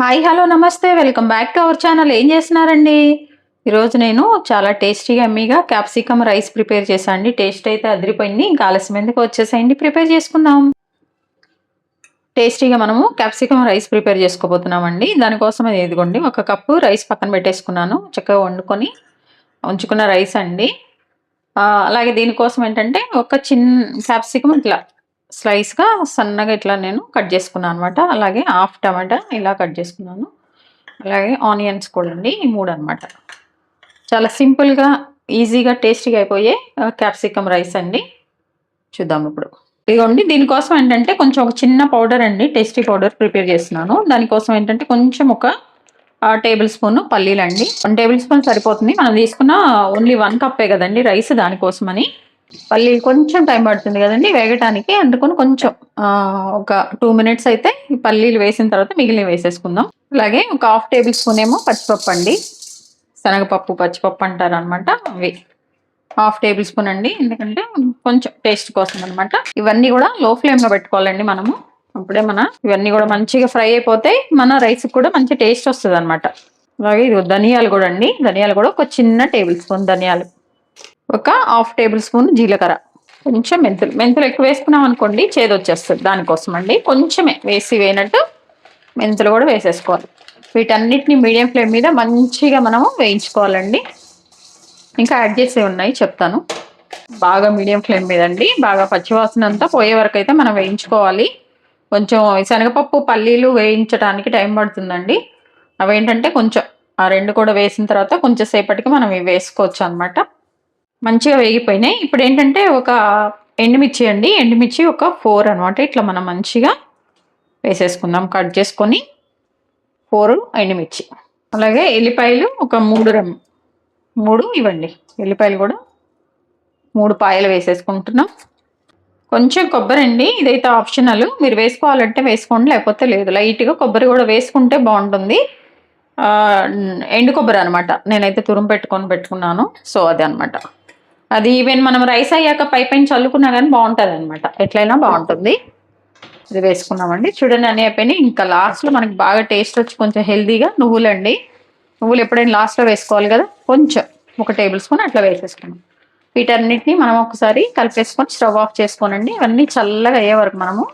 Hi hello నమస్తే. Welcome back to our channel. ఏం చేస్తున్నారండి? ఈరోజు నేను చాలా టేస్టీగా ఎమ్మీగా క్యాప్సికమ్ రైస్ ప్రిపేర్ చేశాను టేస్ట్ అయితే అదిరిపోయింది. ఇంకా ఆలస్యం ఎందుకు వచ్చేసేయండి. ప్రిపేర్ చేసుకుందాం. టేస్టీగా మనము క్యాప్సికమ్ రైస్ ప్రిపేర్ చేసుకోబోతున్నామండి. దానికోసం అది ఇదిగోండి ఒక కప్పు రైస్ పక్కన పెట్టేసుకున్నాను. చక్కగా వండుకొని ఉంచుకున్న రైస్ అండి. అలాగే దీనికోసం ఏంటంటే ఒక చిన్న క్యాప్సికమ్ ఇట్లా స్లైస్గా సన్నగా ఇట్లా నేను కట్ చేసుకున్నాను అనమాట అలాగే హాఫ్ టమాటా ఇలా కట్ చేసుకున్నాను. అలాగే ఆనియన్స్ కూడా అండి ఈ మూడు అనమాట చాలా సింపుల్గా ఈజీగా టేస్టీగా అయిపోయే క్యాప్సికమ్ రైస్ అండి. చూద్దాం ఇప్పుడు. ఇదిగోండి దీనికోసం ఏంటంటే కొంచెం ఒక చిన్న పౌడర్ అండి టేస్టీ పౌడర్ ప్రిపేర్ చేస్తున్నాను. దానికోసం ఏంటంటే కొంచెం ఒక టేబుల్ స్పూన్ పల్లీలు అండి వన్ టేబుల్ స్పూన్ సరిపోతుంది. మనం తీసుకున్న ఓన్లీ వన్ కప్పే కదండి రైస్ దానికోసమని. పల్లీలు కొంచెం టైం పడుతుంది కదండి వేగటానికి. అందుకొని కొంచెం ఒక టూ మినిట్స్ అయితే ఈ పల్లీలు వేసిన తర్వాత మిగిలిన వేసేసుకుందాం. అలాగే ఒక హాఫ్ టేబుల్ స్పూన్ ఏమో పచ్చిపప్పు అండి. శనగపప్పు పచ్చిపప్పు అంటారు అనమాట అవి. హాఫ్ టేబుల్ స్పూన్ అండి. ఎందుకంటే కొంచెం టేస్ట్ కోసం అనమాట ఇవన్నీ కూడా లో ఫ్లేమ్లో పెట్టుకోవాలండి మనము. అప్పుడే మన ఇవన్నీ కూడా మంచిగా ఫ్రై అయిపోతాయి మన రైస్ కూడా మంచి టేస్ట్ వస్తుంది అనమాట అలాగే ఇది ధనియాలు కూడా అండి. ధనియాలు కూడా ఒక చిన్న టేబుల్ స్పూన్ ధనియాలు. ఒక హాఫ్ టేబుల్ స్పూన్ జీలకర్ర. కొంచెం మెంతులు. మెంతులు ఎక్కువ వేసుకున్నాం అనుకోండి చేదు వచ్చేస్తుంది దానికోసం అండి. కొంచెమే వేసి వేయనట్టు మెంతులు కూడా వేసేసుకోవాలి. వీటన్నిటిని మీడియం ఫ్లేమ్ మీద మంచిగా మనము వేయించుకోవాలండి. ఇంకా యాడ్ చేసే ఉన్నాయి చెప్తాను. బాగా మీడియం ఫ్లేమ్ మీద అండి. బాగా పచ్చివాసన అంతా పోయే వరకు అయితే మనం వేయించుకోవాలి. కొంచెం శనగపప్పు పల్లీలు వేయించడానికి టైం పడుతుందండి. అవేంటంటే కొంచెం ఆ రెండు కూడా వేసిన తర్వాత కొంచెం సేపటికి మనం ఇవి వేసుకోవచ్చు అనమాట మంచిగా వేగిపోయినాయి. ఇప్పుడు ఏంటంటే ఒక ఎండుమిర్చి అండి. ఎండుమిర్చి ఒక ఫోర్ అనమాట ఇట్లా మనం మంచిగా వేసేసుకుందాం. కట్ చేసుకొని ఫోర్ ఎండుమిర్చి. అలాగే ఎల్లిపాయలు ఒక మూడు రమ్ మూడు ఇవ్వండి. ఎల్లిపాయలు కూడా మూడు పాయలు వేసేసుకుంటున్నాం. కొంచెం కొబ్బరి అండి. ఇదైతే ఆప్షనల్. మీరు వేసుకోవాలంటే వేసుకోండి. లేకపోతే లేదు. లైట్గా కొబ్బరి కూడా వేసుకుంటే బాగుంటుంది. ఎండు కొబ్బరి అనమాట నేనైతే తురుము పెట్టుకొని పెట్టుకున్నాను. సో అది అనమాట అది ఈవెన్ మనం రైస్ అయ్యాక పై పైన చల్లుకున్నా కానీ బాగుంటుంది అనమాట ఎట్లయినా బాగుంటుంది. ఇది వేసుకున్నామండి. చూడండి అన్నీ అయిపోయినాయి. ఇంకా లాస్ట్లో మనకి బాగా టేస్ట్ వచ్చి కొంచెం హెల్దీగా నువ్వులండి. నువ్వులు ఎప్పుడైనా లాస్ట్లో వేసుకోవాలి కదా? కొంచెం. ఒక టేబుల్ స్పూన్ అట్లా వేసేసుకున్నాం. వీటన్నిటిని మనం ఒకసారి కలిపేసుకొని స్టవ్ ఆఫ్ చేసుకోనండి. ఇవన్నీ చల్లగా అయ్యే వరకు మనము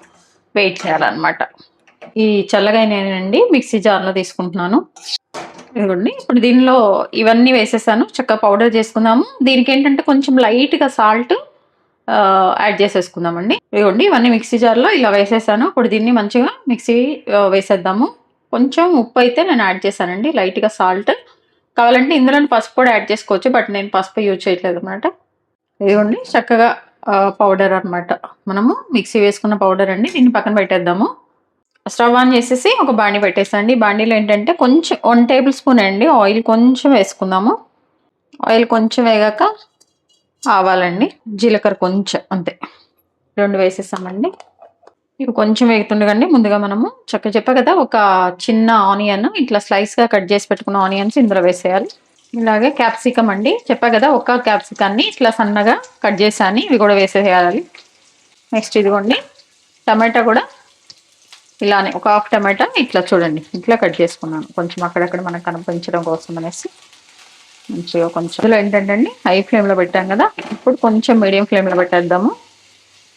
వెయిట్ చేయాలన్నమాట. ఈ చల్లగా నేనండి మిక్సీ జార్లో తీసుకుంటున్నాను. ఇదిగోండి ఇప్పుడు దీనిలో ఇవన్నీ వేసేసాను. చక్కగా పౌడర్ చేసుకుందాము. దీనికి ఏంటంటే కొంచెం లైట్గా సాల్ట్ యాడ్ చేసేసుకుందామండి. ఇదిగోండి ఇవన్నీ మిక్సీ జార్లో ఇలా వేసేసాను. ఇప్పుడు దీన్ని మంచిగా మిక్సీ వేసేద్దాము. కొంచెం ఉప్పు అయితే నేను యాడ్ చేశానండి. లైట్గా సాల్ట్ కావాలంటే ఇందులో పసుపు కూడా యాడ్ చేసుకోవచ్చు. బట్ నేను పసుపు యూజ్ చేయట్లేదు అనమాట ఇదిగోండి చక్కగా పౌడర్ అన్నమాట. మనము మిక్సీ వేసుకున్న పౌడర్ అండి. దీన్ని పక్కన పెట్టేద్దాము. స్టవ్ ఆన్ చేసేసి ఒక బాండి పెట్టేసండి. బాండీలో ఏంటంటే కొంచెం వన్ టేబుల్ స్పూన్ అండి ఆయిల్ కొంచెం వేసుకుందాము. ఆయిల్ కొంచెం వేగాక ఆవాలండి. జీలకర్ర కొంచెం అంతే. రెండు వేసేసామండి. ఇవి కొంచెం వేగుతుండగండి ముందుగా మనము చక్క చెప్పా కదా ఒక చిన్న ఆనియన్ ఇట్లా స్లైస్గా కట్ చేసి పెట్టుకున్న ఆనియన్స్ ఇందులో వేసేయాలి. ఇలాగే క్యాప్సికమ్ అండి. చెప్పా కదా ఒక క్యాప్సికాన్ని ఇట్లా సన్నగా కట్ చేసాను ఇవి కూడా వేసేయాలి. నెక్స్ట్ ఇదిగోండి టమాటా కూడా ఇలానే ఒక హాఫ్ టమాటా ఇట్లా చూడండి. ఇట్లా కట్ చేసుకున్నాను. కొంచెం అక్కడక్కడ మనకు కనిపించడం కోసం అనేసి. మంచిగా కొంచెం. ఇందులో ఏంటంటే అండి హై ఫ్లేమ్లో పెట్టాం కదా. ఇప్పుడు కొంచెం మీడియం ఫ్లేమ్లో పెట్టేద్దాము.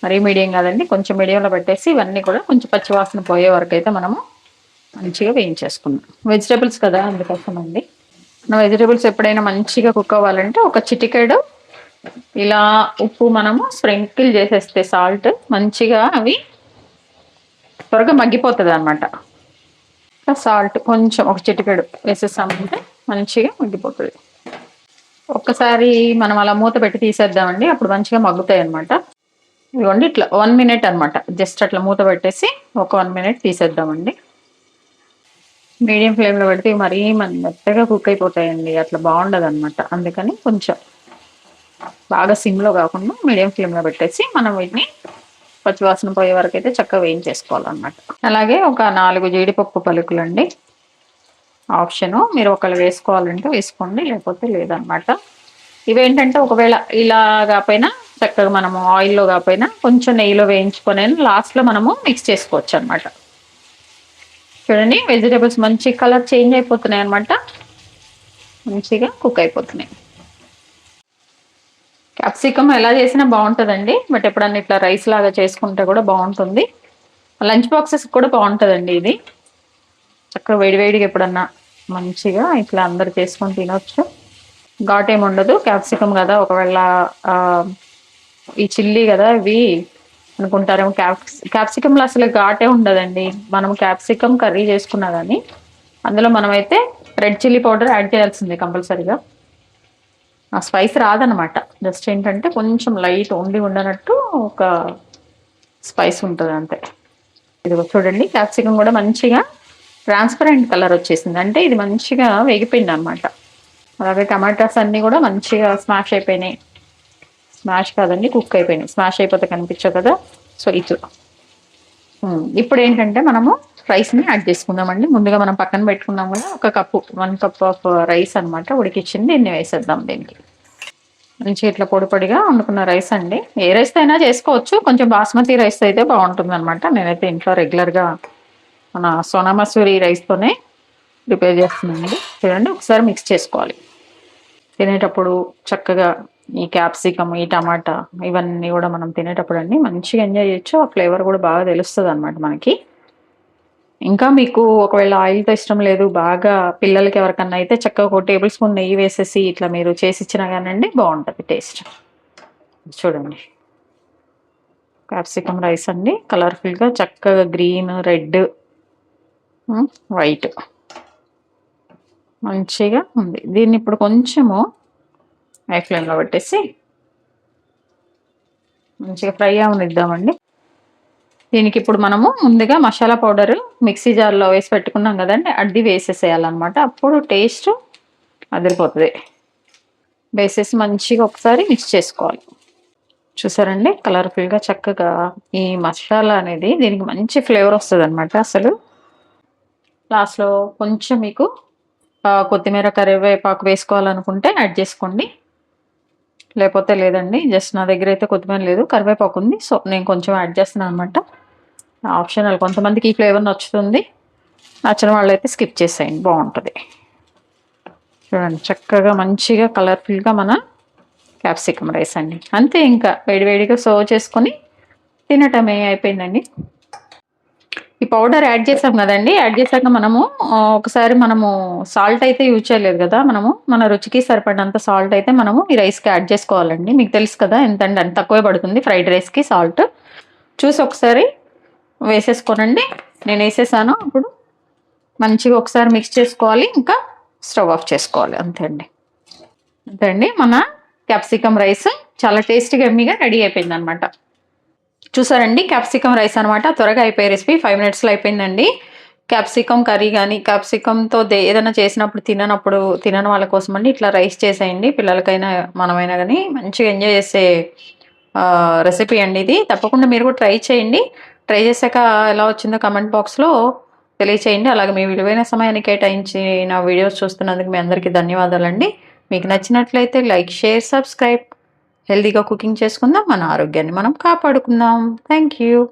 మరీ మీడియం కాదండి కొంచెం మీడియంలో పెట్టేసి ఇవన్నీ కూడా కొంచెం పచ్చివాసన పోయే వరకు అయితే మనము మంచిగా వేయించేసుకున్నాం వెజిటేబుల్స్ కదా అందుకోసం అండి. వెజిటేబుల్స్ ఎప్పుడైనా మంచిగా కుక్ అవ్వాలంటే ఒక చిటికెడు ఇలా ఉప్పు మనము స్ప్రింకిల్ చేసేస్తే సాల్ట్ మంచిగా అవి త్వరగా మగ్గిపోతుంది అనమాట సాల్ట్ కొంచెం ఒక చిటికెడు వేసేసామంటే మంచిగా మగ్గిపోతుంది. ఒక్కసారి మనం అలా మూత పెట్టి తీసేద్దామండి అప్పుడు మంచిగా మగ్గుతాయి అనమాట ఇదిగోండి ఇట్లా వన్ మినిట్ అనమాట జస్ట్ అట్లా మూత పెట్టేసి ఒక వన్ మినిట్ తీసేద్దామండి. మీడియం ఫ్లేమ్లో పెడితే మరీ మన మెత్తగా కుక్ అయిపోతాయండి అట్లా బాగుండదు అనమాట అందుకని కొంచెం బాగా సిమ్లో కాకుండా మీడియం ఫ్లేమ్లో పెట్టేసి మనం వీటిని పచ్చివాసన పోయే వరకు అయితే చక్కగా వేయించేసుకోవాలన్నమాట. అలాగే ఒక నాలుగు జీడిపప్పు పలుకులు అండి ఆప్షను మీరు ఒకళ్ళు వేసుకోవాలంటే వేసుకోండి లేకపోతే లేదనమాట ఇవేంటంటే ఒకవేళ ఇలా కాకపోయినా చక్కగా మనము ఆయిల్లో కాకపోయినా కొంచెం నెయ్యిలో వేయించుకొని లాస్ట్లో మనము మిక్స్ చేసుకోవచ్చు అనమాట చూడండి వెజిటేబుల్స్ మంచి కలర్ చేంజ్ అయిపోతున్నాయి అనమాట మంచిగా కుక్ అయిపోతున్నాయి. క్యాప్సికమ్ ఎలా చేసినా బాగుంటుందండి బట్ ఎప్పుడన్నా ఇట్లా రైస్ లాగా చేసుకుంటే కూడా బాగుంటుంది. లంచ్ బాక్సెస్ కూడా బాగుంటుందండి ఇది. చక్కగా వేడివేడిగా ఎప్పుడన్నా మంచిగా ఇట్లా అందరు చేసుకొని తినొచ్చు. ఘాట్ ఏమి ఉండదు క్యాప్సికమ్ కదా ఒకవేళ ఈ చిల్లీ కదా ఇవి అనుకుంటారేమో క్యాప్స్ క్యాప్సికంలో అసలు ఘాటే ఉండదండి. మనం క్యాప్సికమ్ కర్రీ చేసుకున్నా కానీ అందులో మనమైతే రెడ్ చిల్లీ పౌడర్ యాడ్ చేయాల్సిందే కంపల్సరీగా. ఆ స్పైస్ రాదనమాట. జస్ట్ ఏంటంటే కొంచెం లైట్ ఉండి ఉండనట్టు ఒక స్పైస్ ఉంటుంది అంతే. ఇది చూడండి క్యాప్సికమ్ కూడా మంచిగా ట్రాన్స్పరెంట్ కలర్ వచ్చేసింది. అంటే ఇది మంచిగా వేగిపోయింది అనమాట. అలాగే టమాటాస్ అన్నీ కూడా మంచిగా స్మాష్ అయిపోయినాయి. స్మాష్ కాదండి కుక్ అయిపోయినాయి. స్మాష్ అయిపోతే కనిపించవు కదా? సో ఇట్లా. Hmm. ఇప్పుడు ఏంటంటే మనము రైస్ని యాడ్ చేసుకుందామండి. ముందుగా మనం పక్కన పెట్టుకున్నాం కదా ఒక cup one cup of rice అనమాట ఉడికిచ్చింది. దీన్ని వేసేద్దాం దీనికి. మంచి ఇట్లా పొడి పొడిగా వండుకున్న రైస్ అండి. ఏ రైస్ అయినా చేసుకోవచ్చు. కొంచెం బాస్మతి రైస్ అయితే బాగుంటుంది అనమాట నేనైతే ఇంట్లో రెగ్యులర్గా మన సోనా మసూరి రైస్తోనే ప్రిపేర్ చేస్తున్నానండి. చూడండి ఒకసారి మిక్స్ చేసుకోవాలి. తినేటప్పుడు చక్కగా ఈ క్యాప్సికమ్ ఈ టమాటా ఇవన్నీ కూడా మనం తినేటప్పుడు అండి మంచిగా ఎంజాయ్ చేయొచ్చు. ఆ ఫ్లేవర్ కూడా బాగా తెలుస్తుంది అనమాట మనకి. ఇంకా మీకు ఒకవేళ ఆయిల్తో ఇష్టం లేదు బాగా పిల్లలకి ఎవరికన్నా అయితే చక్కగా ఒక టేబుల్ స్పూన్ నెయ్యి వేసేసి ఇట్లా మీరు చేసి ఇచ్చినా కానండి బాగుంటుంది టేస్ట్. చూడండి. క్యాప్సికమ్ రైస్ అండి. కలర్ఫుల్గా చక్కగా గ్రీన్ రెడ్ వైట్ మంచిగా ఉంది. దీన్ని ఇప్పుడు కొంచెము హై ఫ్లేమ్లో పెట్టేసి మంచిగా ఫ్రై అవనిద్దామండి. దీనికి ఇప్పుడు మనము ముందుగా మసాలా పౌడర్ మిక్సీ జార్లో వేసి పెట్టుకున్నాం కదండి అది వేసేసేయాలన్నమాట. అప్పుడు టేస్ట్ అదిరిపోతుంది. వేసేసి మంచిగా ఒకసారి మిక్స్ చేసుకోవాలి. చూసారండి? కలర్ఫుల్గా చక్కగా ఈ మసాలా అనేది దీనికి మంచి ఫ్లేవర్ వస్తుంది అనమాట అసలు. లాస్ట్లో కొంచెం మీకు కొత్తిమీర కరివేపాకు వేసుకోవాలనుకుంటే యాడ్ చేసుకోండి. లేకపోతే లేదండి. జస్ట్ నా దగ్గర అయితే కొత్తిమీర లేదు. కరివేపాకు ఉంది. సో నేను కొంచెం యాడ్ చేస్తున్నాను అనమాట ఆప్షనల్ కొంతమందికి ఈ ఫ్లేవర్ నచ్చుతుంది. నచ్చిన వాళ్ళైతే స్కిప్ చేసేయండి. బాగుంటుంది. చూడండి. చక్కగా మంచిగా కలర్ఫుల్గా మన క్యాప్సికమ్ రైస్ అండి. అంతే ఇంకా వేడివేడిగా సర్వ్ చేసుకొని తినటమే అయిపోయిందండి. ఈ పౌడర్ యాడ్ చేసాం కదండి. యాడ్ చేశాక మనము ఒకసారి మనము సాల్ట్ అయితే యూజ్ చేయలేదు కదా మనము. మన రుచికి సరిపడినంత సాల్ట్ అయితే మనము ఈ రైస్కి యాడ్ చేసుకోవాలండి. మీకు తెలుసు కదా ఎంత అండి? అంత తక్కువే పడుతుంది ఫ్రైడ్ రైస్కి సాల్ట్ చూసి ఒకసారి వేసేసుకోనండి. నేను వేసేసాను. అప్పుడు మంచిగా ఒకసారి మిక్స్ చేసుకోవాలి. ఇంకా స్టవ్ ఆఫ్ చేసుకోవాలి. అంతే అండి. అంతే అండి. మన క్యాప్సికమ్ రైస్ చాలా టేస్టీగా ఎమ్మిగా రెడీ అయిపోయింది అనమాట చూసారండి? క్యాప్సికమ్ రైస్ అనమాట త్వరగా అయిపోయే రెసిపీ. ఫైవ్ మినిట్స్లో అయిపోయిందండి. క్యాప్సికమ్ కర్రీ కానీ క్యాప్సికమ్తో ఏదైనా చేసినప్పుడు తిననప్పుడు తినని వాళ్ళ కోసం అండి ఇట్లా రైస్ చేసేయండి. పిల్లలకైనా మనమైనా కానీ మంచిగా ఎంజాయ్ చేసే రెసిపీ అండి ఇది. తప్పకుండా మీరు కూడా ట్రై చేయండి. ట్రై చేశాక ఎలా వచ్చిందో కమెంట్ బాక్స్లో తెలియచేయండి. అలాగే మీ విలువైన సమయాన్ని కేటాయించి నా వీడియోస్ చూస్తున్నందుకు మీ అందరికీ ధన్యవాదాలండి. మీకు నచ్చినట్లయితే లైక్ షేర్ సబ్స్క్రైబ్ హెల్తీగా కుకింగ్ చేసుకుందాం మన ఆరోగ్యాన్ని మనం కాపాడుకుందాం. Thank you.